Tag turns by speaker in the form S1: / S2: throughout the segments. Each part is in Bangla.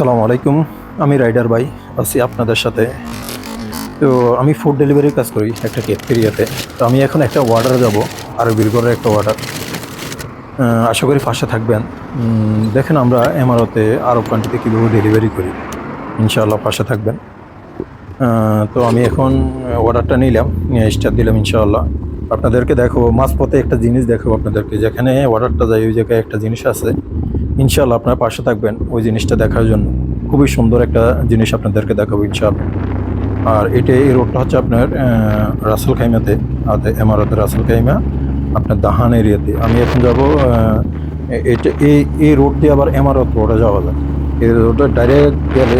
S1: আসসালামু আলাইকুম। আমি রাইডার ভাই, আছি আপনাদের সাথে। তো আমি ফুড ডেলিভারির কাজ করি একটা ক্যাফেরিয়াতে তো আমি এখন একটা অর্ডার যাব আরও বীরগড়ের একটা অর্ডার আশা করি পাশে থাকবেন। দেখেন আমরা এমারতে আরব কান্ট্রিতে কীভাবে ডেলিভারি করি। ইনশাআল্লাহ পাশে থাকবেন। তো আমি এখন অর্ডারটা নিলাম, নিয়ে স্টার দিলাম ইনশাআল্লাহ। আপনাদেরকে দেখো মাঝপথে একটা জিনিস দেখাবো আপনাদেরকে। যেখানে অর্ডারটা যায়, ওই জায়গায় একটা জিনিস আছে। ইনশাআল্লাহ আপনার পাশে থাকবেন ওই জিনিসটা দেখার জন্য। খুবই সুন্দর একটা জিনিস আপনাদেরকে দেখাবো ইনশাআল্লাহ। আর এটা এই রোডটা হচ্ছে আপনার রাসেল খাইমাতে এমারতে রাসেল খাইমা, আপনার দাহান এরিয়াতে। আমি এখন যাব এটা এই এই রোড দিয়ে আবার এমারত রোডে যাওয়া যায়। এই রোডটা ডাইরেক্ট গেলে,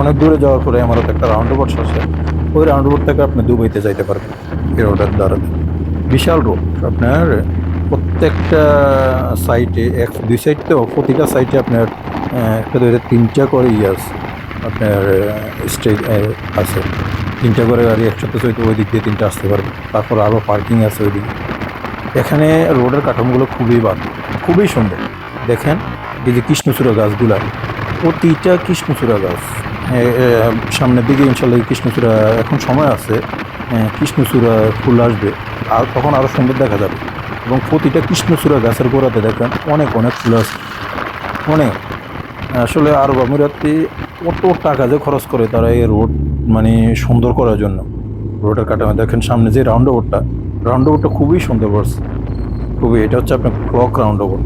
S1: অনেক দূরে যাওয়ার পরে এমারত একটা রাউন্ড বোর্ড আছে। ওই রাউন্ড বোর্ড থেকে আপনি দুবাইতে যাইতে পারবেন, এই রোডের দ্বারা। বিশাল রোড, আপনার প্রত্যেকটা সাইটে এক, দুই সাইড তো, প্রতিটা সাইটে আপনার একটা দুইটা, তিনটা করে ইয়ে আছে, আপনার স্টেজ আছে। তিনটা করে গাড়ি একসাথে চলতে ওই দিক দিয়ে তিনটা আসতে পারবে। তারপর আরও পার্কিং আছে ওই দিকে এখানে রোডের কাঠামোগুলো খুবই ভালো খুবই সুন্দর। দেখেন, এই যে কৃষ্ণচূড়া গাছগুলা, প্রতিটা কৃষ্ণচূড়া গাছ সামনের দিকে ইনশাল্লাহ কৃষ্ণচূড়া, এখন সময় আছে কৃষ্ণচূড়া ফুল আসবে, আর তখন আরও সুন্দর দেখা যাবে। এবং প্রতিটা কৃষ্ণচূড়া গাছের গোড়াতে দেখেন অনেক অনেক ফুল আছে। অনেক। আসলে আরব আমিরাতে কত টাকা যে খরচ করে তারা এই রোড মানে সুন্দর করার জন্য। রোডের কাঠামো দেখেন সামনে যে রাউন্ড ওভারটা রাউন্ড ওভারটা খুবই সুন্দর করছে খুবই, এটা হচ্ছে আপনার ক্লক রাউন্ড ওভার।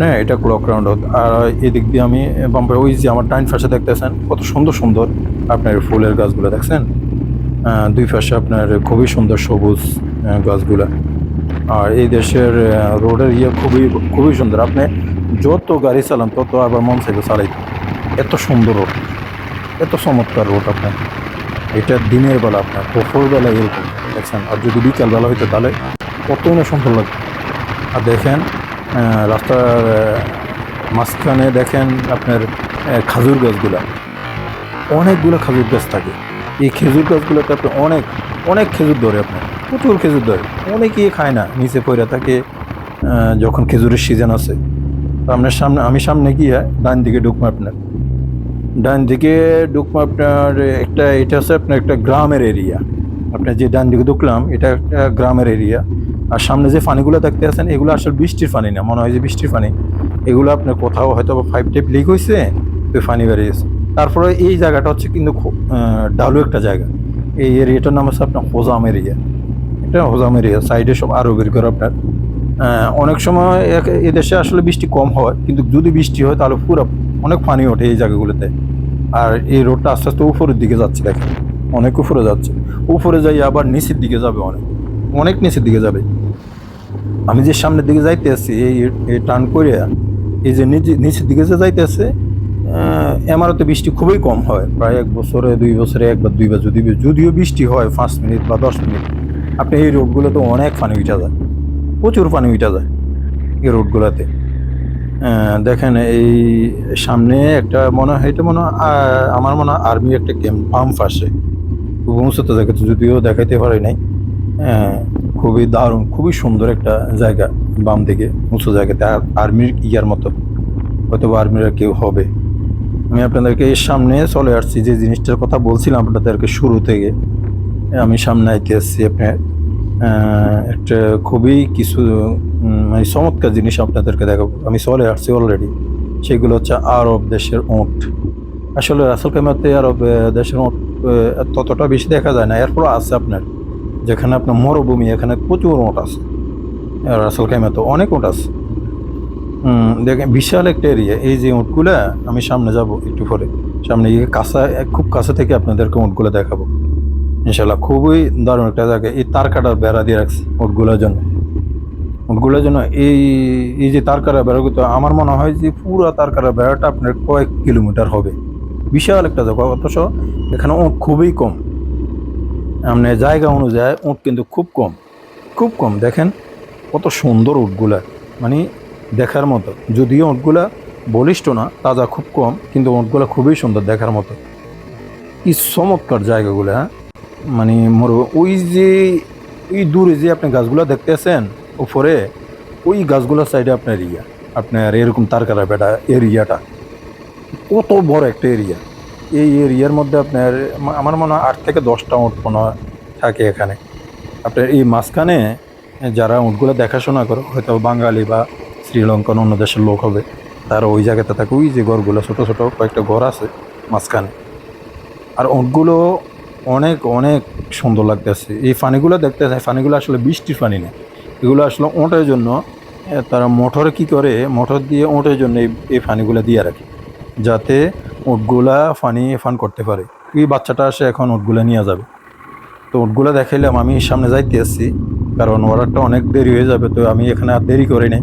S1: হ্যাঁ এটা ক্লক রাউন্ড আর এদিক দিয়ে আমি, বাম্পার, ওই যে আমার ডাইন পাশে দেখতেছেন, কত সুন্দর সুন্দর আপনার ফুলের গাছগুলো, দেখছেন? দুই পাশে আপনার খুবই সুন্দর সবুজ গাছগুলা। আর এই দেশের রোডের ইয়ে খুবই খুবই সুন্দর। আপনি যত গাড়ি চালান, তত আবার মন চাইবে চালাইতে। এত সুন্দর রোড। এত চমৎকার রোড আপনার। এটা দিনের বেলা আপনার দুপুর বেলা এরকম, দেখছেন? আর যদি বিকাল বেলা হইতো, তাহলে কতই না সুন্দর লাগবে আর দেখেন রাস্তার মাঝখানে দেখেন আপনার খাজুর গাছগুলা। অনেকগুলো খাজুর গাছ থাকে। এই খেজুর গাছগুলোতে আপনি অনেক অনেক খেজুর ধরে আপনার। প্রচুর খেজুর ধরে অনেকেই খায় না, নিচে পড়ে থাকে যখন খেজুরের সিজন আছে। আপনার সামনে আমি সামনে গিয়ে ডান দিকে ঢুকবো আপনার। ডান দিকে ঢুকবো আপনার, একটা এটা আছে আপনার একটা গ্রামের এরিয়া আপনার যে ডান দিকে ঢুকলাম, এটা একটা গ্রামের এরিয়া আর সামনে যে পানিগুলো দেখতে আছেন, এগুলো আসলে বৃষ্টির পানি না, মনে হয় যে বৃষ্টির পানি এগুলো আপনার কোথাও হয়তো ফাইভ টেপ লিক হয়েছে তো পানি বেরিয়েছে। তারপরে এই জায়গাটা হচ্ছে কিন্তু ডালু একটা জায়গা। এই এরিয়াটার নাম হচ্ছে আপনার হোজাম এরিয়া এটা হোজাম এরিয়া সাইডে সব আরও বের করে আপনার। অনেক সময় এদেশে আসলে বৃষ্টি কম হয়, কিন্তু যদি বৃষ্টি হয় তাহলে পুরো অনেক পানি ওঠে এই জায়গাগুলোতে। আর এই রোডটা আস্তে আস্তে উপরের দিকে যাচ্ছে দেখেন, অনেক উপরে যাচ্ছে। উপরে যাই আবার নিচের দিকে যাবে অনেক অনেক নিচের দিকে যাবে। আমি যে সামনের দিকে যাইতে আছি এই এই টার্ন করে এই যে নিচে, নিচের দিকে যে যাইতে আছে এমারতে বৃষ্টি খুবই কম হয়। প্রায় এক বছরে, দুই বছরে, একবার, দুইবার যদি যদিও বৃষ্টি হয় পাঁচ মিনিট বা দশ মিনিট। আপনি এই রোডগুলোতে অনেক পানি উঠা যায়। প্রচুর পানি উঠা যায় এই রোডগুলোতে। দেখেন এই সামনে একটা মনে হয়, এটা মনে আমার মনে হয় আর্মি একটা ক্যাম্প পাম্প আসে। উঁচুতে দেখাচ্ছে যদিও দেখাইতে পারি নাই। খুবই দারুণ, খুবই সুন্দর একটা জায়গা বাম দিকে, উঁচু জায়গাতে, আর আর্মির ইয়ার মতো। হয়তো আর্মির কেউ হবে। আমি আপনাদেরকে এর সামনে চলে আসছি, যে জিনিসটার কথা বলছিলাম আপনাদেরকে শুরু থেকে। আমি সামনে আইতে আসছি আপনার একটা খুবই কিছু মানে চমৎকার জিনিস আপনাদেরকে দেখাবো। আমি চলে আসছি অলরেডি সেগুলো হচ্ছে আরব দেশের ওঁট আসলে রাসেল কামাতে আরব দেশের ওঁট ততটা বেশি দেখা যায় না এরপর আছে আপনার, যেখানে আপনার মরুভূমি, এখানে প্রচুর ওঁট আছে। রাসেল কামাতে অনেক ওঁট আছে। দেখেন, বিশাল একটা এরিয়া এই যে উঁটগুলা, আমি সামনে যাব একটু পরে। সামনে গিয়ে কাছা, খুব কাছে থেকে আপনাদেরকে উঁটগুলো দেখাবো। ইনশাল্লাহ খুবই দারুণ একটা জায়গা। এই তার কাটার বেড়া দিয়ে রাখছে উঁটগুলোর জন্য। উঁটগুলোর জন্য এই এই যে তার কাটা বেড়াগুলো আমার মনে হয় যে পুরো তার কাটা বেড়াটা আপনার কয়েক কিলোমিটার হবে। বিশাল একটা জায়গা, অথচ এখানে উঁট খুবই কম। আপনি জায়গা অনুযায়ী উঁট কিন্তু খুব কম। খুব কম, দেখেন কত সুন্দর উটগুলা। মানে দেখার মতো। যদিও উটগুলা বলিষ্ঠ না, তাজা খুব কম, কিন্তু উটগুলা খুবই সুন্দর দেখার মতো। কি চমৎকার জায়গাগুলো হ্যাঁ? মানে মোর ওই যে, ওই দূরে যে আপনি গাছগুলো দেখতেছেন, উপরে, ওই গাছগুলোর সাইডে আপনার ইয়া আপনার এরকম তারকারা বেটা এরিয়াটা কত বড় একটা এরিয়া এই এরিয়ার মধ্যে আপনার আমার মনে হয় আট থেকে দশটা উঁট মনে থাকে এখানে। আপনার এই মাঝখানে, যারা উঁটগুলো দেখাশোনা করে, হয়তো বাঙালি বা শ্রীলঙ্কান অন্য দেশের লোক হবে, তারা ওই জায়গাতে থাকে। ওই যে ঘরগুলো, ছোটো ছোটো কয়েকটা ঘর আছে মাঝখানে। আর উঁটগুলো অনেক অনেক সুন্দর লাগতেছে। এই পানিগুলো দেখতে পানিগুলো আসলে বৃষ্টির পানি না। এগুলো আসলে ওঁটের জন্য তারা মোটরে কি করে, মোটর দিয়ে ওঁটের জন্য এই এই পানিগুলো দিয়ে রাখে, যাতে উটগুলা ফানি, ফান করতে পারে। এই বাচ্চাটা আসে এখন উটগুলা নিয়ে যাবে। তো উটগুলা দেখাইলাম, আমি সামনে যাইতে আসছি, কারণ অর্ডারটা অনেক দেরি হয়ে যাবে, তো আমি এখানে আর দেরি করি নাই।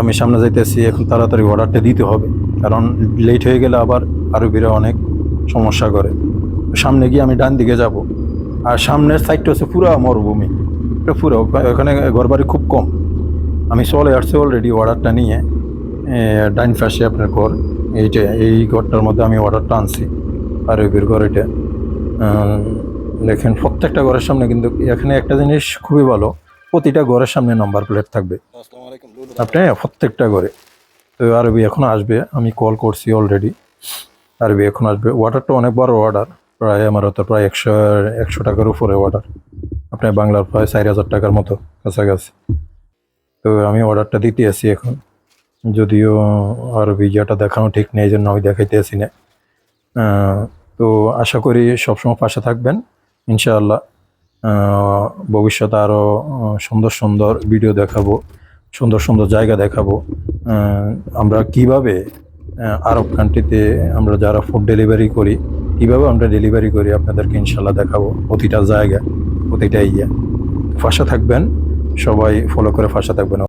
S1: আমি সামনে যাইতেছি এখন তাড়াতাড়ি অর্ডারটা দিতে হবে, কারণ লেট হয়ে গেলে আবার আরবিরা অনেক সমস্যা করে। সামনে গিয়ে আমি ডান দিকে যাব। আর সামনের সাইডটা হচ্ছে পুরো মরুভূমি। এটা পুরো ওখানে ঘরবাড়ি খুব কম। আমি চলে আসছি অলরেডি অর্ডারটা নিয়ে। ডাইন পাশে আপনার ঘর। এইটা এই ঘরটার মধ্যে আমি অর্ডারটা আনছি। আর আরবির ঘর এটা। দেখেন প্রত্যেকটা ঘরের সামনে কিন্তু এখানে একটা জিনিস খুবই ভালো প্রতিটা ঘরের সামনে নাম্বার প্লেট থাকবে। আপনি প্রত্যেকটা ঘরে। তো আরবি এখন আসবে আমি কল করছি অলরেডি আরবি এখন আসবে। অর্ডারটা অনেক বড় অর্ডার প্রায় আমার হয়তো প্রায় একশো একশো টাকার উপরে অর্ডার আপনার বাংলার প্রায় চার হাজার টাকার মতো কাছাকাছি। তো আমি অর্ডারটা দিতে আসি এখন। যদিও আর ভিডিওটা দেখানো ঠিক নেই, এই জন্য আমি দেখাইতে আসি না। তো আশা করি সবসময় পাশে থাকবেন। ইনশাআল্লাহ ভবিষ্যতে আরও সুন্দর সুন্দর ভিডিও দেখাবো, সুন্দর সুন্দর জায়গা দেখাবো। আমরা কীভাবে আরব কান্ট্রিতে আমরা যারা ফুড ডেলিভারি করি কীভাবে আমরা ডেলিভারি করি আপনাদেরকে ইনশাল্লাহ দেখাবো প্রতিটা জায়গা প্রতিটা ইয়ে। ফাঁসা থাকবেন, সবাই ফলো করে ফাঁসা থাকবেন।